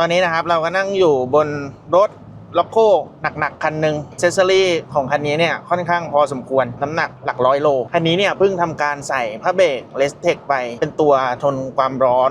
ตอนนี้นะครับเราก็นั่งอยู่บนรถล็อกโคหนักๆ คันหนึ่งเซสซอรี่ของคันนี้เนี่ยค่อนข้างพอสมควร น้ำหนักหลักร้อยโล คันนี้เนี่ยเพิ่งทำการใส่ผ้าเบรกเลสเทคไป เป็นตัวทนความร้อน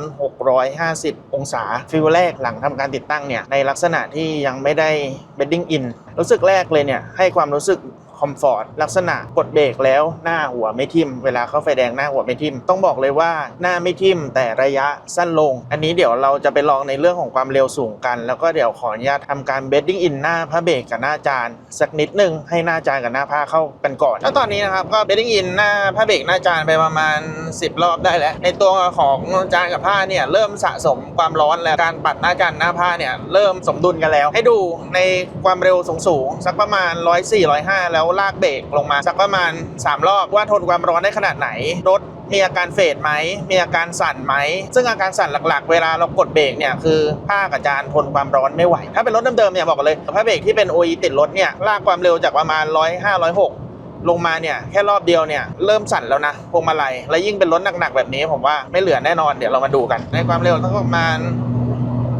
650 องศา ฟิลแรกหลังทำการติดตั้งเนี่ยในลักษณะที่ยังไม่ได้เบดดิ้งอิน รู้สึกแรกเลยเนี่ยให้ความรู้สึก คอมฟอร์ตลักษณะกดเบรกแล้วหน้าหัวไม่ทิ่ม เวลาเข้าไฟแดงหน้าหัวไม่ทิ่ม ต้องบอกเลยว่าหน้าไม่ทิ่มแต่ระยะสั้นลง อันนี้เดี๋ยวเราจะไปลองในเรื่องของความเร็วสูงกัน แล้วก็เดี๋ยวขออนุญาตทำการเบดดิ้งอินหน้าผ้าเบรกกับหน้าจานสักนิดหนึ่งให้หน้าจานกับหน้าผ้าเข้ากันก่อนแล้วตอนนี้นะครับก็เบดดิ้งอินหน้าผ้าเบรกหน้าจานไปประมาณ 10 รอบได้แล้ว ในตัวของจานกับผ้าเนี่ยเริ่มสะสมความร้อนแล้วการปัดหน้าจานหน้าผ้าเนี่ยเริ่มสมดุลกันแล้ว ให้ดูในความเร็วสูงๆสักประมาณ 104 105แล้วลากเบรกลงมาสักประมาณ 3 รอบว่าทนความร้อนได้ขนาดไหน รถมีอาการเฟดไหม มีอาการสั่นไหม ซึ่งอาการสั่นหลักๆ เวลาเรากดเบรกเนี่ยคือผ้ากับจานทนความร้อนไม่ไหว ถ้าเป็นรถเดิมๆเนี่ยบอกเลยผ้าเบรกที่เป็น OE ติดรถเนี่ยลากความเร็วจากประมาณ105 106ลงมาเนี่ยแค่รอบเดียวเนี่ยเริ่มสั่นแล้วนะพวงมาลัยแล้วยิ่งเป็นรถหนักๆแบบนี้ผมว่าไม่เหลือแน่นอนเดี๋ยวเรามาดูกันในความเร็วสักประมาณ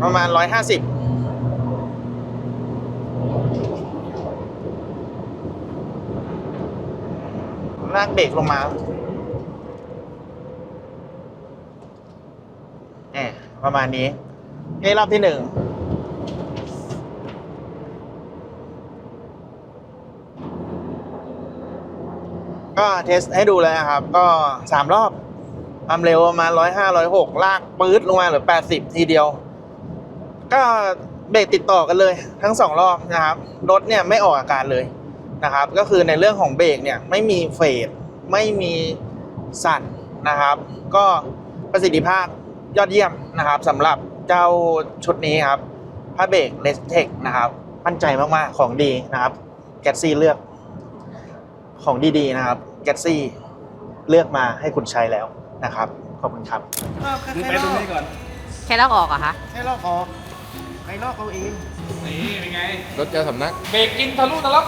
ประมาณ 150 ลากเบรกลงมาแอบประมาณนี้ นี่รอบที่หนึ่งก็เทสให้ดูเลยนะครับ ก็สามรอบความเร็วประมาณร้อยห้าร้อยหกลากปื๊ดลงมาเหลือแปดสิบทีเดียว ก็เบรกติดต่อกันเลยทั้งสองรอบนะครับ รถเนี่ยไม่ออกอาการเลย นะครับ ก็คือในเรื่องของเบรกเนี่ยไม่มีเฟดไม่มีสั่นนะครับ ก็ประสิทธิภาพยอดเยี่ยมนะครับสำหรับเจ้าชุดนี้ครับผ้าเบรกเลสเทคนะครับมั่นใจมากๆของดีนะครับแกตซี่เลือกของดีๆนะครับแกตซี่เลือกมาให้คุณใช้แล้วนะครับ ขอบคุณครับมึงไปตรงนี้ก่อนแค่ลอกออกเหรอะคะให้ลอกออกให้ลอกเอาเองนี่เป็นไงรถเจ้าสำนัก เบรกกินทะลุนรก